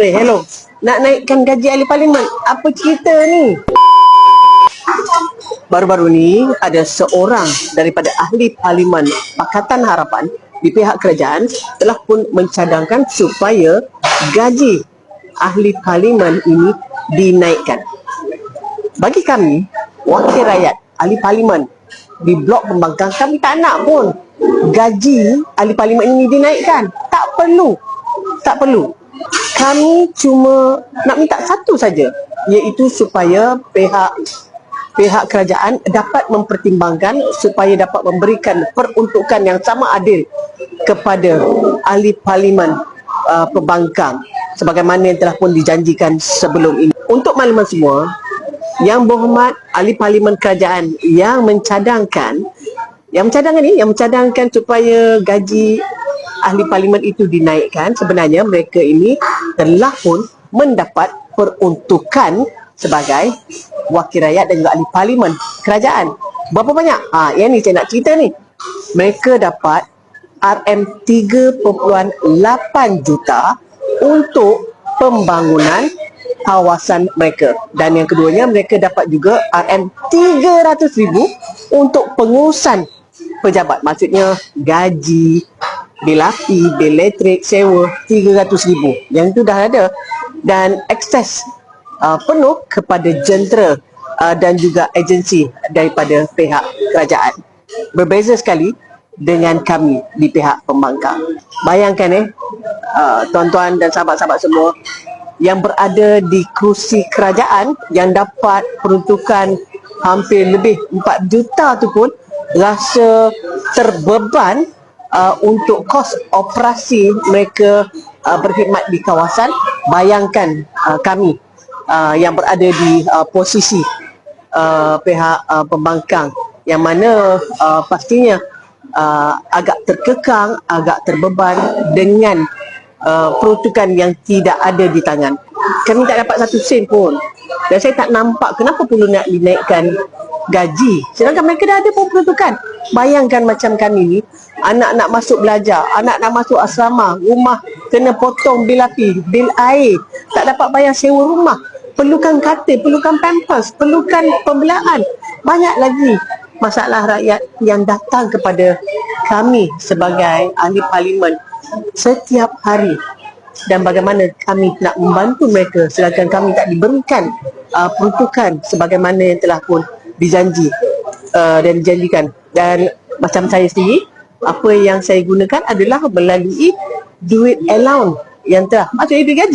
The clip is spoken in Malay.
Eh, hello. Nak naikkan gaji ahli parlimen. Apa cerita ni? Baru-baru ni ada seorang daripada ahli parlimen Pakatan Harapan di pihak kerajaan telah pun mencadangkan supaya gaji ahli parlimen ini dinaikkan. Bagi kami, wakil rakyat, ahli parlimen di blok pembangkang kami tak nak pun gaji ahli parlimen ini dinaikkan. Tak perlu. Tak perlu. Kami cuma nak minta satu saja iaitu supaya pihak pihak kerajaan dapat mempertimbangkan supaya dapat memberikan peruntukan yang sama adil kepada ahli parlimen uh, pembangkang sebagaimana yang telah pun dijanjikan sebelum ini. Untuk makluman semua, yang berhormat ahli parlimen kerajaan yang mencadangkan yang mencadangkan ni yang mencadangkan supaya gaji ahli parlimen itu dinaikkan sebenarnya mereka ini telah pun mendapat peruntukan sebagai wakil rakyat dan juga ahli parlimen kerajaan. Berapa banyak? Ah, yang ni saya nak cerita ni. Mereka dapat RM 3.8 juta untuk pembangunan kawasan mereka. Dan yang keduanya mereka dapat juga RM 300 ribu untuk pengurusan pejabat. Maksudnya gaji, bil api, bil elektrik, sewa 300 ribu. Yang itu dah ada. Dan akses uh, penuh kepada jentera uh, dan juga agensi daripada pihak kerajaan. Berbeza sekali dengan kami di pihak pembangkang. Bayangkan eh, uh, tuan-tuan dan sahabat-sahabat semua yang berada di kerusi kerajaan yang dapat peruntukan hampir lebih 4 juta tu pun rasa terbeban uh, untuk kos operasi mereka uh, berkhidmat di kawasan bayangkan uh, kami uh, yang berada di uh, posisi uh, pihak uh, pembangkang yang mana uh, pastinya uh, agak terkekang, agak terbeban dengan uh, peruntukan yang tidak ada di tangan. Kami tak dapat satu sen pun. Dan saya tak nampak kenapa perlu nak dinaikkan gaji. Sedangkan mereka dah ada pun peruntukan. Bayangkan macam kami ni, anak nak masuk belajar, anak nak masuk asrama, rumah kena potong bil api, bil air, tak dapat bayar sewa rumah, perlukan katil, perlukan pampers, perlukan pembelaan. Banyak lagi masalah rakyat yang datang kepada kami sebagai ahli parlimen setiap hari. Dan bagaimana kami nak membantu mereka sedangkan kami tak diberikan uh, peruntukan sebagaimana yang telah pun dijanji uh, dan dijanjikan dan macam saya sendiri apa yang saya gunakan adalah melalui duit allowance yang telah maksudnya duit gaji